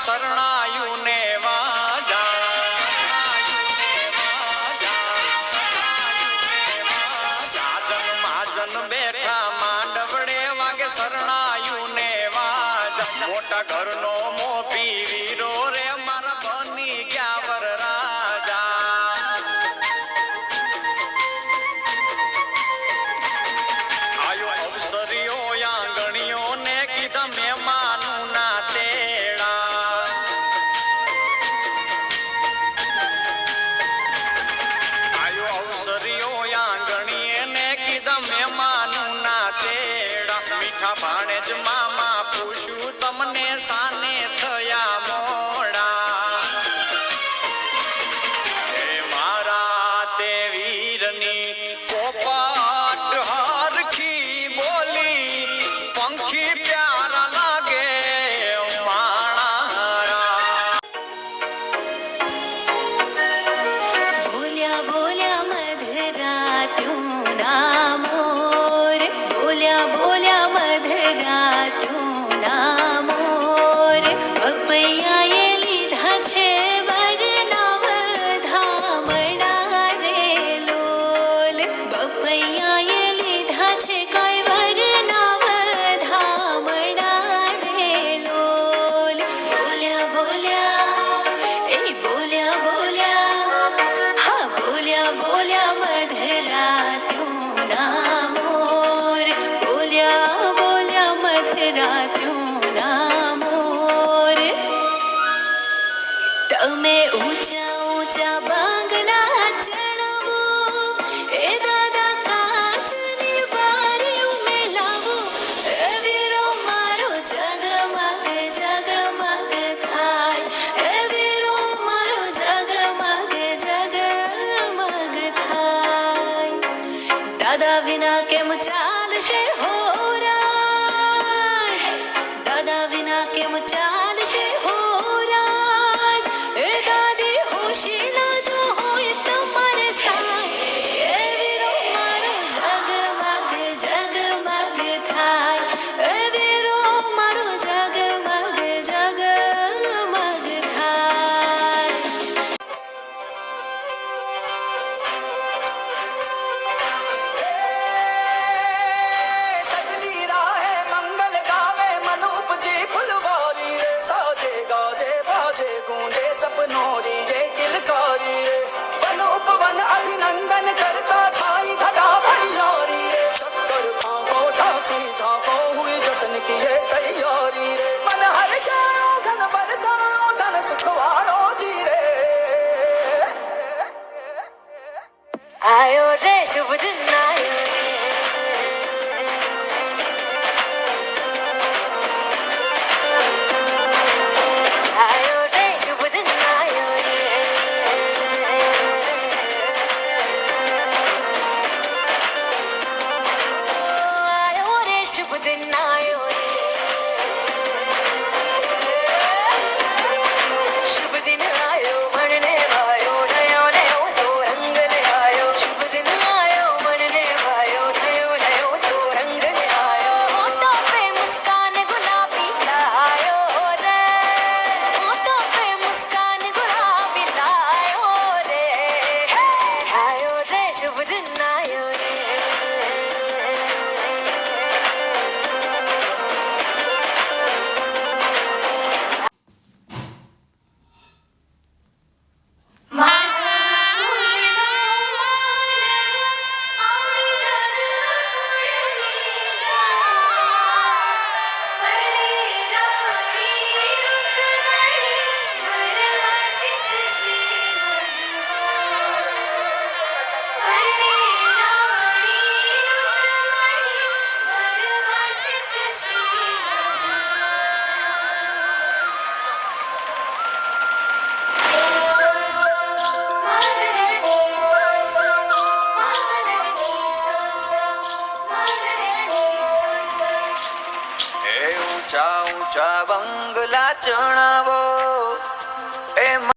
શરણાયું ને વાજા. સાજન માજન બેઠા માંડવડે વાગે શરણાયું ને વાજા. મોટા ઘરનો મોભી વીરો રે મારા બોલ્યા બોલ્યા મધરાત્યું ના મોર પપૈયાએ લીધા છે વરના વધામણા રે લોલ પપૈયાએ લીધા છે કઈ વરના વધામણા રે લોલ બોલ્યા બોલ્યા એ બોલ્યા બોલ્યા હા બોલ્યા બોલ્યા મધરાત્યું તમે ઊંચા ઊંચા બાંગલા ચણવો એ દાદા કાચની બારી ઉમે લાવો. એ વીરો મારો જગમગ જગમગ થાય. એ વીરો મારો જગમગ જગમગ થાય. દાદા વિના કેમ ચાલશે હો દાદા વિના કેમ ચાલશે હોરાજ ઊંચા બંગલા ચણાવો.